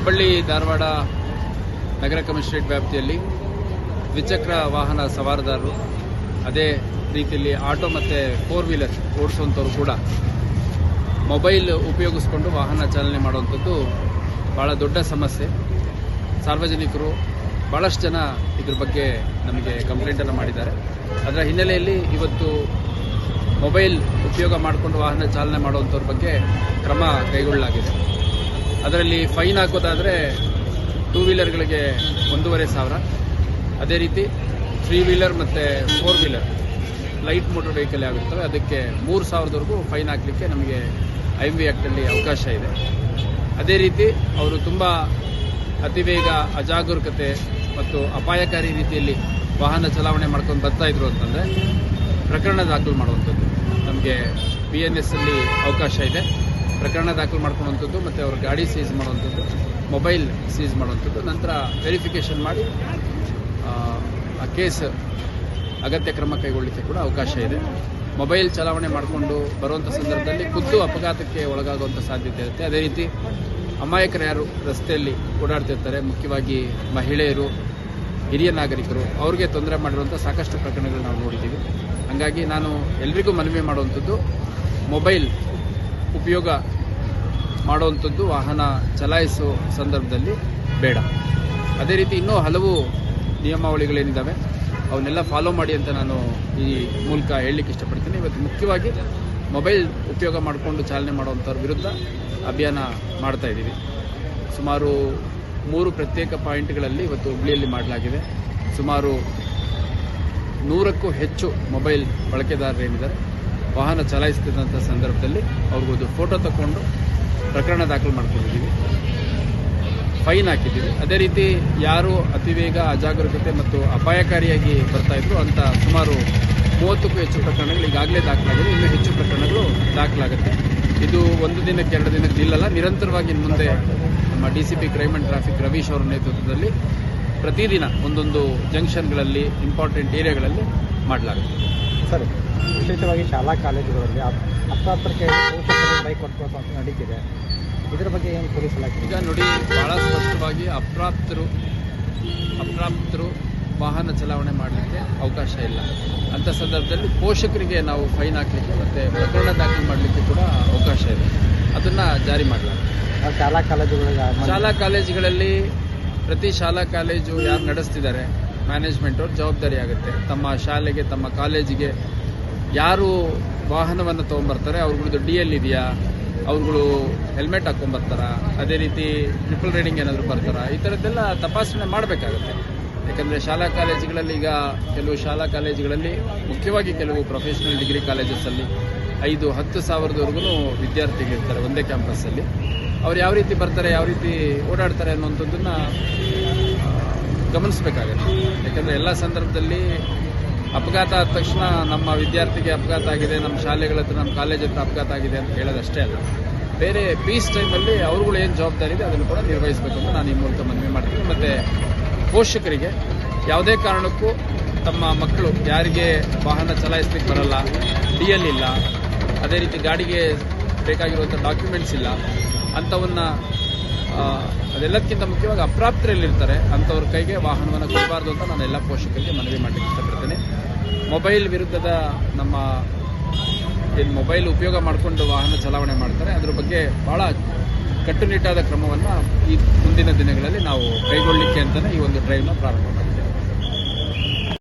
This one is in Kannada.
ಹುಬ್ಬಳ್ಳಿ ಧಾರವಾಡ ನಗರ ಕಮಿಷನರೇಟ್ ವ್ಯಾಪ್ತಿಯಲ್ಲಿ ದ್ವಿಚಕ್ರ ವಾಹನ ಸವಾರದಾರರು, ಅದೇ ರೀತಿಯಲ್ಲಿ ಆಟೋ ಮತ್ತು ಫೋರ್ ವೀಲರ್ ಓಡಿಸುವಂಥವ್ರು ಕೂಡ ಮೊಬೈಲ್ ಉಪಯೋಗಿಸ್ಕೊಂಡು ವಾಹನ ಚಾಲನೆ ಮಾಡುವಂಥದ್ದು ಭಾಳ ದೊಡ್ಡ ಸಮಸ್ಯೆ. ಸಾರ್ವಜನಿಕರು ಭಾಳಷ್ಟು ಜನ ಇದ್ರ ಬಗ್ಗೆ ನಮಗೆ ಕಂಪ್ಲೇಂಟನ್ನು ಮಾಡಿದ್ದಾರೆ. ಅದರ ಹಿನ್ನೆಲೆಯಲ್ಲಿ ಇವತ್ತು ಮೊಬೈಲ್ ಉಪಯೋಗ ಮಾಡಿಕೊಂಡು ವಾಹನ ಚಾಲನೆ ಮಾಡುವಂಥವ್ರ ಬಗ್ಗೆ ಕ್ರಮ ಕೈಗೊಳ್ಳಲಾಗಿದೆ. ಅದರಲ್ಲಿ ಫೈನ್ ಹಾಕೋದಾದರೆ ಟೂ ವೀಲರ್ಗಳಿಗೆ ಒಂದೂವರೆ ಸಾವಿರ. ಅದೇ ರೀತಿ ತ್ರೀ ವೀಲರ್ ಮತ್ತು four wheeler light motor vehicle ಆಗುತ್ತವೆ. ಅದಕ್ಕೆ ಮೂರು ಸಾವಿರದವರೆಗೂ ಫೈನ್ ಹಾಕಲಿಕ್ಕೆ ನಮಗೆ ಐ ಎಂ ವಿ ಆ್ಯಕ್ಟಲ್ಲಿ ಅವಕಾಶ ಇದೆ. ಅದೇ ರೀತಿ ಅವರು ತುಂಬ ಅತಿವೇಗ, ಅಜಾಗರೂಕತೆ ಮತ್ತು ಅಪಾಯಕಾರಿ ರೀತಿಯಲ್ಲಿ ವಾಹನ ಚಲಾವಣೆ ಮಾಡ್ಕೊಂಡು ಬರ್ತಾ ಇದ್ರು ಅಂತಂದರೆ ಪ್ರಕರಣ ದಾಖಲು ಮಾಡುವಂಥದ್ದು. ನಮಗೆ ಬಿ ಎನ್ ಎಸ್ಸಲ್ಲಿ ಅವಕಾಶ ಇದೆ. ಪ್ರಕರಣ ದಾಖಲು ಮಾಡ್ಕೊಳ್ಳುವಂಥದ್ದು ಮತ್ತು ಅವ್ರ ಗಾಡಿ ಸೀಸ್ ಮಾಡುವಂಥದ್ದು ಮೊಬೈಲ್ ಸೀಸ್ ಮಾಡುವಂಥದ್ದು ನಂತರ ವೆರಿಫಿಕೇಷನ್ ಮಾಡಿ ಆ, ಕೇಸ್ ಅಗತ್ಯ ಕ್ರಮ ಕೈಗೊಳ್ಳಲಿಕ್ಕೆ ಕೂಡ ಅವಕಾಶ ಇದೆ. ಮೊಬೈಲ್ ಚಲಾವಣೆ ಮಾಡಿಕೊಂಡು ಬರುವಂಥ ಸಂದರ್ಭದಲ್ಲಿ ಖುದ್ದು ಅಪಘಾತಕ್ಕೆ ಒಳಗಾಗುವಂಥ ಸಾಧ್ಯತೆ ಇರುತ್ತೆ. ಅದೇ ರೀತಿ ಅಮಾಯಕರು ಯಾರು ರಸ್ತೆಯಲ್ಲಿ ಓಡಾಡ್ತಿರ್ತಾರೆ ಮುಖ್ಯವಾಗಿ ಮಹಿಳೆಯರು ಹಿರಿಯ ನಾಗರಿಕರು ಅವ್ರಿಗೆ ತೊಂದರೆ ಮಾಡಿರುವಂಥ ಸಾಕಷ್ಟು ಪ್ರಕರಣಗಳು ನಾವು ನೋಡಿದ್ದೀವಿ. ಹಾಗಾಗಿ ನಾನು ಎಲ್ರಿಗೂ ಮನವಿ ಮಾಡುವಂಥದ್ದು ಮೊಬೈಲ್ ಉಪಯೋಗ ಮಾಡುವಂಥದ್ದು ವಾಹನ ಚಲಾಯಿಸೋ ಸಂದರ್ಭದಲ್ಲಿ ಬೇಡ. ಅದೇ ರೀತಿ ಇನ್ನೂ ಹಲವು ನಿಯಮಾವಳಿಗಳೇನಿದ್ದಾವೆ ಅವನ್ನೆಲ್ಲ ಫಾಲೋ ಮಾಡಿ ಅಂತ ನಾನು ಈ ಮೂಲಕ ಹೇಳಲಿಕ್ಕೆ ಇಷ್ಟಪಡ್ತೀನಿ. ಇವತ್ತು ಮುಖ್ಯವಾಗಿ ಮೊಬೈಲ್ ಉಪಯೋಗ ಮಾಡಿಕೊಂಡು ಚಾಲನೆ ಮಾಡುವಂಥವ್ರ ವಿರುದ್ಧ ಅಭಿಯಾನ ಮಾಡ್ತಾ ಇದ್ದೀವಿ. ಸುಮಾರು ಮೂರು ಪ್ರತ್ಯೇಕ ಪಾಯಿಂಟ್ಗಳಲ್ಲಿ ಇವತ್ತು ಹುಬ್ಳಿಯಲ್ಲಿ ಮಾಡಲಾಗಿದೆ. ಸುಮಾರು ನೂರಕ್ಕೂ ಹೆಚ್ಚು ಮೊಬೈಲ್ ಬಳಕೆದಾರರೇನಿದ್ದಾರೆ ವಾಹನ ಚಲಾಯಿಸ್ತಿದ್ದಂಥ ಸಂದರ್ಭದಲ್ಲಿ ಅವ್ರಿಗೊಂದು ಫೋಟೋ ತಗೊಂಡು ಪ್ರಕರಣ ದಾಖಲು ಮಾಡ್ಕೊಂಡಿದ್ದೀವಿ. ಫೈನ್ ಹಾಕಿದ್ದೀವಿ. ಅದೇ ರೀತಿ ಯಾರು ಅತಿವೇಗ, ಅಜಾಗರೂಕತೆ ಮತ್ತು ಅಪಾಯಕಾರಿಯಾಗಿ ಬರ್ತಾ ಇದ್ರು ಅಂತ ಸುಮಾರು ಮೂವತ್ತಕ್ಕೂ ಹೆಚ್ಚು ಪ್ರಕರಣಗಳು ಈಗಾಗಲೇ ದಾಖಲಾಗಿದೆ. ಇನ್ನೂ ಹೆಚ್ಚು ಪ್ರಕರಣಗಳು ದಾಖಲಾಗುತ್ತೆ. ಇದು ಒಂದು ದಿನಕ್ಕೆ ಎರಡು ದಿನಕ್ಕೆ ನಿಲ್ಲಲ್ಲ. ನಿರಂತರವಾಗಿ ಇನ್ನು ಮುಂದೆ ನಮ್ಮ D C P crime and traffic Ravish ಅವರ ನೇತೃತ್ವದಲ್ಲಿ ಪ್ರತಿದಿನ ಒಂದೊಂದು ಜಂಕ್ಷನ್ಗಳಲ್ಲಿ ಇಂಪಾರ್ಟೆಂಟ್ ಏರಿಯಾಗಳಲ್ಲಿ ಮಾಡಲಾಗುತ್ತೆ. ಸರ್ ವಿಶೇಷವಾಗಿ ಶಾಲಾ ಕಾಲೇಜುಗಳಲ್ಲಿ ಪೋಷಕರು ಬೈಕ್ ಕೊಟ್ಟು ಅಂತ ನಡೀತಿದೆ. ಇದರ ಬಗ್ಗೆ ಏನು ಪೊಲೀಸ್ ಇಲಾಖೆ? ಈಗ ನೋಡಿ ಬಹಳ ಸ್ಪಷ್ಟವಾಗಿ ಅಪ್ರಾಪ್ತರು ಅಪ್ರಾಪ್ತರು ವಾಹನ ಚಲಾವಣೆ ಮಾಡಲಿಕ್ಕೆ ಅವಕಾಶ ಇಲ್ಲ. ಅಂಥ ಸಂದರ್ಭದಲ್ಲಿ ಪೋಷಕರಿಗೆ ನಾವು ಫೈನ್ ಹಾಕಲಿಕ್ಕೆ ಮತ್ತು ಪ್ರಕರಣ ದಾಖಲು ಮಾಡಲಿಕ್ಕೆ ಕೂಡ ಅವಕಾಶ ಇದೆ. ಅದನ್ನು ಜಾರಿ ಮಾಡಲಾಗುತ್ತೆ ಶಾಲಾ ಕಾಲೇಜುಗಳಿಗೆ ಶಾಲಾ ಕಾಲೇಜುಗಳಲ್ಲಿ ಪ್ರತಿ ಶಾಲಾ ಕಾಲೇಜು ಯಾರು ನಡೆಸ್ತಿದ್ದಾರೆ ಮ್ಯಾನೇಜ್ಮೆಂಟ್ ಅವ್ರ ಜವಾಬ್ದಾರಿ ಆಗುತ್ತೆ. ತಮ್ಮ ಶಾಲೆಗೆ, ತಮ್ಮ ಕಾಲೇಜಿಗೆ ಯಾರು ವಾಹನವನ್ನು ತೊಗೊಂಬರ್ತಾರೆ ಅವ್ರಗಳದ್ದು ಡಿ ಎಲ್ ಇದೆಯಾ, ಅವ್ರುಗಳು ಹೆಲ್ಮೆಟ್ ಹಾಕೊಂಬರ್ತಾರ, ಅದೇ ರೀತಿ ಟ್ರಿಪಲ್ ರೈಡಿಂಗ್ ಏನಾದರೂ ಬರ್ತಾರಾ, ಈ ಥರದ್ದೆಲ್ಲ ತಪಾಸಣೆ ಮಾಡಬೇಕಾಗುತ್ತೆ. ಯಾಕಂದರೆ ಶಾಲಾ ಕಾಲೇಜುಗಳಲ್ಲಿ ಈಗ ಕೆಲವು ಶಾಲಾ ಕಾಲೇಜುಗಳಲ್ಲಿ, ಮುಖ್ಯವಾಗಿ ಕೆಲವು ಪ್ರೊಫೆಷನಲ್ ಡಿಗ್ರಿ ಕಾಲೇಜಸ್ಸಲ್ಲಿ ಐದು, ಹತ್ತು ಸಾವಿರದವರೆಗೂ ವಿದ್ಯಾರ್ಥಿಗಳಿರ್ತಾರೆ ಒಂದೇ ಕ್ಯಾಂಪಸ್ಸಲ್ಲಿ ಅವ್ರು ಯಾವ ರೀತಿ ಬರ್ತಾರೆ, ಯಾವ ರೀತಿ ಓಡಾಡ್ತಾರೆ ಅನ್ನುವಂಥದ್ದನ್ನು ಗಮನಿಸಬೇಕಾಗತ್ತೆ. ಯಾಕಂದರೆ ಎಲ್ಲ ಸಂದರ್ಭದಲ್ಲಿ ಅಪಘಾತ ಆದ ತಕ್ಷಣ ನಮ್ಮ ವಿದ್ಯಾರ್ಥಿಗೆ ಅಪಘಾತ ಆಗಿದೆ, ನಮ್ಮ ಶಾಲೆಗಳ ಹತ್ರ, ನಮ್ಮ ಕಾಲೇಜ್ ಹತ್ರ ಅಪಘಾತ ಆಗಿದೆ ಅಂತ ಹೇಳೋದಷ್ಟೇ ಅಲ್ಲ. ಬೇರೆ ಪೀಸ್ ಟೈಮಲ್ಲಿ ಅವ್ರುಗಳು ಏನು ಜವಾಬ್ದಾರಿ ಇದೆ ಅದನ್ನು ಕೂಡ ನಿರ್ವಹಿಸಬೇಕು ಅಂತ ನಾನು ಈ ಮೂಲಕ ಮನವಿ ಮಾಡ್ತೀನಿ. ಮತ್ತು ಪೋಷಕರಿಗೆ ಯಾವುದೇ ಕಾರಣಕ್ಕೂ ತಮ್ಮ ಮಕ್ಕಳು ಯಾರಿಗೆ ವಾಹನ ಚಲಾಯಿಸ್ಲಿಕ್ಕೆ ಬರಲ್ಲ ಡಿ ಎಲ್ ಇಲ್ಲ, ಅದೇ ರೀತಿ ಗಾಡಿಗೆ ಬೇಕಾಗಿರುವಂಥ ಡಾಕ್ಯುಮೆಂಟ್ಸ್ ಇಲ್ಲ, ಅಂಥವನ್ನ ಅದೆಲ್ಲದಕ್ಕಿಂತ ಮುಖ್ಯವಾಗಿ ಅಪ್ರಾಪ್ತರಲ್ಲಿರ್ತಾರೆ ಅಂಥವ್ರ ಕೈಗೆ ವಾಹನವನ್ನು ಕೊಡಬಾರ್ದು ಅಂತ ನಾನು ಎಲ್ಲ ಪೋಷಕರಿಗೆ ಮನವಿ ಮಾಡಲಿಕ್ಕೆ ಇಷ್ಟಪಡ್ತೇನೆ. ಮೊಬೈಲ್ ವಿರುದ್ಧದ ನಮ್ಮ ಏನು ಮೊಬೈಲ್ ಉಪಯೋಗ ಮಾಡಿಕೊಂಡು ವಾಹನ ಚಲಾವಣೆ ಮಾಡ್ತಾರೆ, ಅದ್ರ ಬಗ್ಗೆ ಭಾಳ ಕಟ್ಟುನಿಟ್ಟಾದ ಕ್ರಮವನ್ನು ಈ ಮುಂದಿನ ದಿನಗಳಲ್ಲಿ ನಾವು ಕೈಗೊಳ್ಳಲಿಕ್ಕೆ ಅಂತಲೇ ಈ ಒಂದು ಡ್ರೈವ್ನ ಪ್ರಾರಂಭ ಮಾಡಿದ್ದೇವೆ